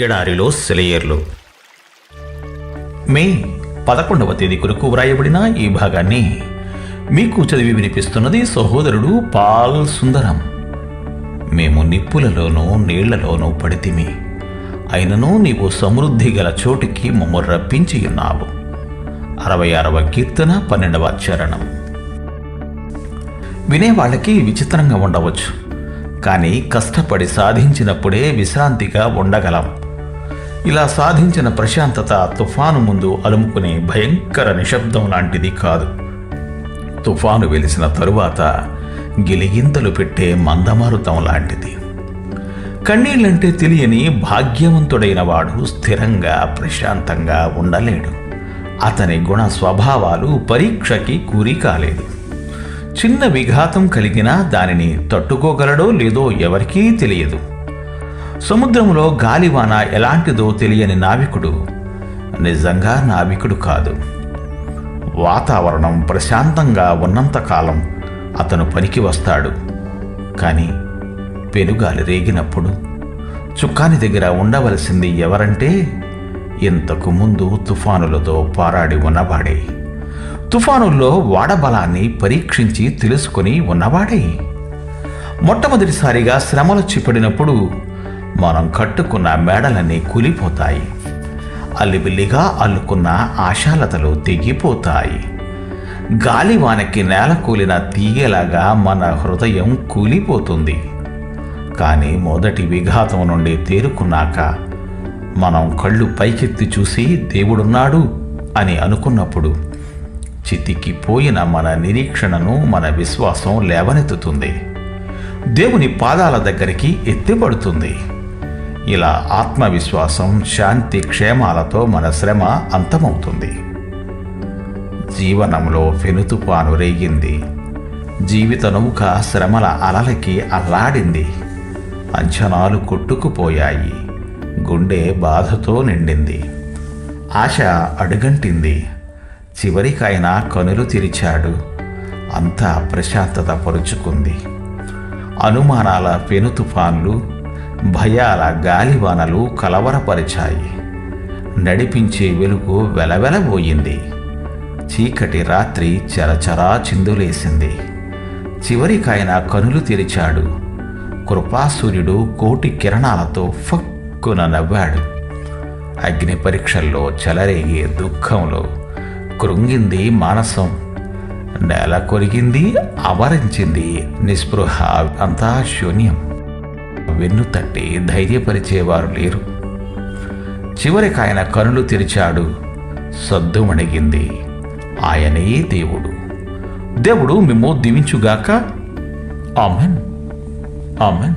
ఎడారిలో సెలయేర్లు. మే పదకొండవ తేదీ కొరకు వ్రాయబడిన ఈ భాగాన్ని మీకు చదివి వినిపిస్తున్నది సహోదరుడు పాల్ సుందరం. మేము నిప్పులలోనూ నీళ్ళలోనూ పడితిమి. అయినను నీవు సమృద్ధి గల చోటికి మమ్మ రప్పించి ఉన్నావు. అరవై ఆరవ కీర్తన పన్నెండవ చరణం వినేవాళ్ళకి విచిత్రంగా ఉండవచ్చు. కానీ కష్టపడి సాధించినప్పుడే విశ్రాంతిగా ఉండగలం. ఇలా సాధించిన ప్రశాంతత తుఫాను ముందు అలుముకునే భయంకర నిశ్శబ్దం లాంటిది కాదు. తుఫాను వెలిసిన తరువాత గిలిగింతలు పెట్టే మందమారుతం లాంటిది. కన్నీళ్ళంటే తెలియని భాగ్యవంతుడైన వాడు స్థిరంగా ప్రశాంతంగా ఉండలేడు. అతని గుణ స్వభావాలు పరీక్షకి కూరి కాలేదు. చిన్న విఘాతం కలిగినా దానిని తట్టుకోగలడో లేదో ఎవరికీ తెలియదు. సముద్రంలో గాలివాన ఎలాంటిదో తెలియని నావికుడు నిజంగా నావికుడు కాదు. వాతావరణం ప్రశాంతంగా ఉన్నంతకాలం అతను పనికి వస్తాడు. కానీ పెనుగాలి రేగినప్పుడు చుక్కాని దగ్గర ఉండవలసింది ఎవరంటే ఇంతకు ముందు తుఫానులతో పోరాడి ఉన్నవాడే. తుఫానుల్లో వాడబలాన్ని పరీక్షించి తెలుసుకొని ఉన్నవాడే. మొట్టమొదటిసారిగా శ్రమలొచ్చి పడినప్పుడు మనం కట్టుకున్న మేడలన్నీ కూలిపోతాయి. అల్లిబిల్లిగా అల్లుకున్న ఆశాలతలు తెగిపోతాయి. గాలివానకి నేల కూలిన తీగేలాగా మన హృదయం కూలిపోతుంది. కానీ మొదటి విఘాతం నుండి తేరుకున్నాక మనం కళ్ళు పైకెత్తి చూసి దేవుడున్నాడు అని అనుకున్నప్పుడు చితికిపోయిన మన నిరీక్షణను మన విశ్వాసం లేవనెత్తుతుంది. దేవుని పాదాల దగ్గరికి ఎత్తిపడుతుంది. ఇలా ఆత్మవిశ్వాసం శాంతి క్షేమాలతో మన శ్రమ అంతమవుతుంది. జీవనంలో పెనుతుపాను రేగింది. జీవిత నౌక శ్రమల అలలకి అల్లాడింది. అంచనాలు కొట్టుకుపోయాయి. గుండె బాధతో నిండింది. ఆశ అడుగంటింది. చివరికైనా కనులు తెరిచాడు. అంతా ప్రశాంతత పరుచుకుంది. అనుమానాల పెను తుఫాన్లు భయాల గాలివానలు కలవరపరిచాయి. నడిపించే వెలుగు వెలవెలబోయింది. చీకటి రాత్రి చరచరా చిందులేసింది. చివరికాయన కనులు తెరిచాడు. కృపాసూర్యుడు కోటి కిరణాలతో ఫక్కున నవ్వాడు. అగ్ని పరీక్షల్లో చెలరేగే దుఃఖంలో కృంగింది మానసం. నేల కొరిగింది అవరించింది నిస్పృహ అంతా శూన్యం. వెన్ను తట్టి ధైర్యపరిచేవారు లేరు. చివరికి ఆయన కనులు తెరిచాడు. సద్దుమణిగింది ఆయనే దేవుడు. దేవుడు మిమ్మో దీవించుగాక. ఆమెన్. ఆమెన్.